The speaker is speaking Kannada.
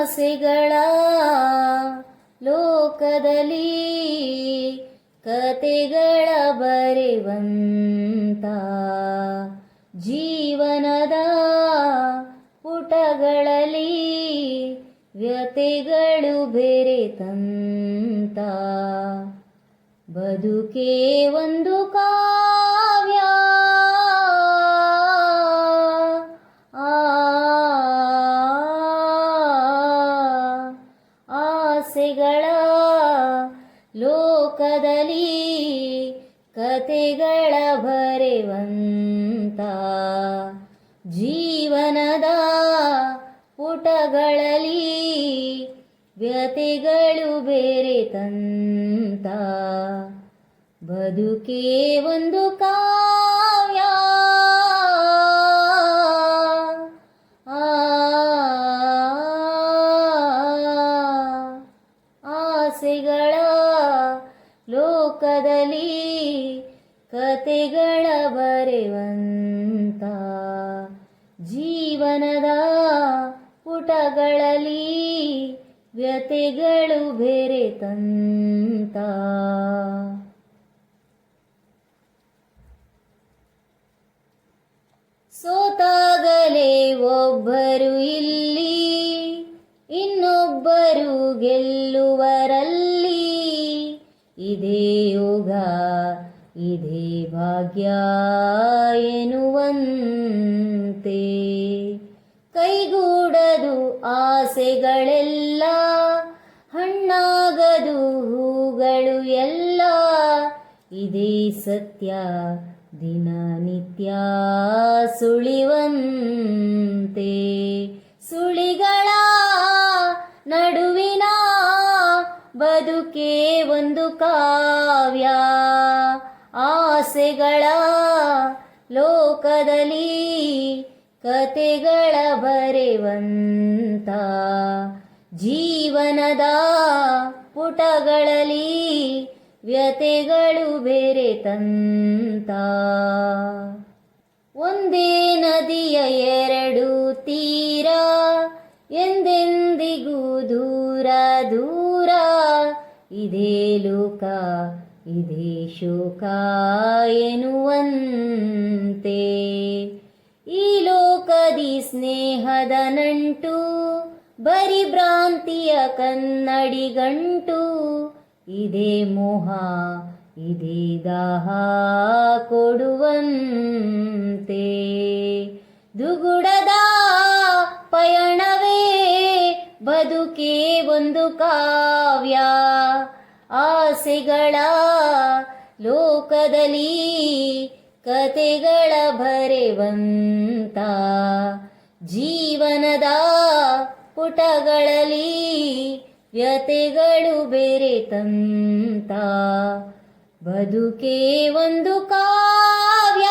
ಆಸೆಗಳ ಲೋಕದಲ್ಲಿ ಕತೆಗಳ ಬರೆವಂತ ಜೀವನದ ಪುಟಗಳಲ್ಲಿ ವ್ಯತೆಗಳು ಬೆರೆತಂತ. ಬದುಕೇ ಒಂದು ಲೋಕದಲ್ಲಿ ಕತೆಗಳ ಬರೆವಂತ ಜೀವನದ ಪುಟಗಳಲ್ಲಿ ವ್ಯತೆಗಳು ಬೇರೆ ತಂತ. ಬದುಕೇ ಒಂದು ಕಾವ್ಯ ಆಸೆಗಳ ಲೋಕದಲ್ಲಿ ಕತೆಗಳ ಬರೆವಂತ ಜೀವನದ ಪುಟಗಳಲ್ಲಿ ವ್ಯತೆಗಳು ಬೇರೆ ಬೆರೆತಂತ. ಸೋತಾಗಲೇ ಒಬ್ಬರು ಇಲ್ಲಿ. ಗೆಲ್ಲುವರಲ್ಲಿ ಇದೇ ಯೋಗ, ಇದೇ ಭಾಗ್ಯ ಎನ್ನುವಂತೆ. ಕೈಗೂಡದು ಆಸೆಗಳೆಲ್ಲ, ಹಣ್ಣಾಗದು ಹೂಗಳು ಎಲ್ಲ, ಇದೇ ಸತ್ಯ ದಿನನಿತ್ಯ ಸುಳಿವಂತೆ. ಸುಳಿಗಳ ಬದುಕೇ ಒಂದು ಕಾವ್ಯ. ಆಸೆಗಳ ಲೋಕದಲ್ಲಿ ಕತೆಗಳ ಬರೆವಂತ. ಜೀವನದ ಪುಟಗಳಲ್ಲಿ ವ್ಯತೆಗಳು ಬೆರೆತಂತ. ಒಂದೇ ನದಿಯ ಎರಡು ತೀರ ಎಂದೆಂದಿಗೂ ಇದೇ ಲೋಕ, ಇದೇ ಶೋಕ ಎನ್ನುವಂತೆ. ಈ ಲೋಕದಿ ಸ್ನೇಹದ ನಂಟು, ಬರಿ ಭ್ರಾಂತಿಯ ಕನ್ನಡಿಗಂಟು ಇದೇ ಮೋಹ, ಇದೇ ದಾಹ ಕೊಡುವಂತೆ. ದುಗುಡದ ಪಯಣವೇ ಬದುಕೇ ಒಂದು ಕಾವ್ಯ. ಆಸೆಗಳ ಲೋಕದಲ್ಲಿ ಕತೆಗಳ ಬರೆವಂತ ಜೀವನದ ಪುಟಗಳಲ್ಲಿ ವ್ಯತೆಗಳು ಬೆರೆತಂತ ಬದುಕೇ ಒಂದು ಕಾವ್ಯ.